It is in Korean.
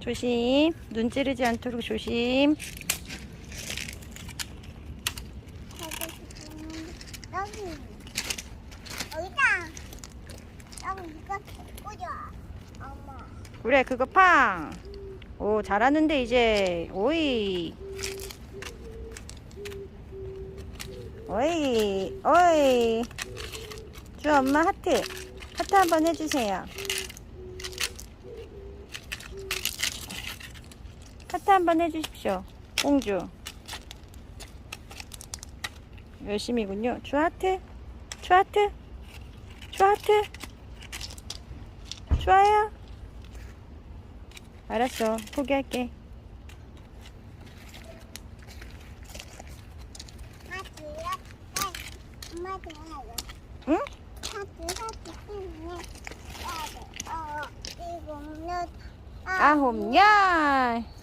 조심. 눈 찌르지 않도록 조심. 그래, 그거 팡. 오, 잘하는데, 이제. 오이. 오이, 오이. 주 엄마 하트. 하트 한번 해주세요. 하트 한번 해주십시오. 공주. 열심히군요. 주 하트. 주 하트. 주 하트. 좋아요. 알았어. 포기할게. 좋아요 응? 때문에 어 이거는 아홉 열.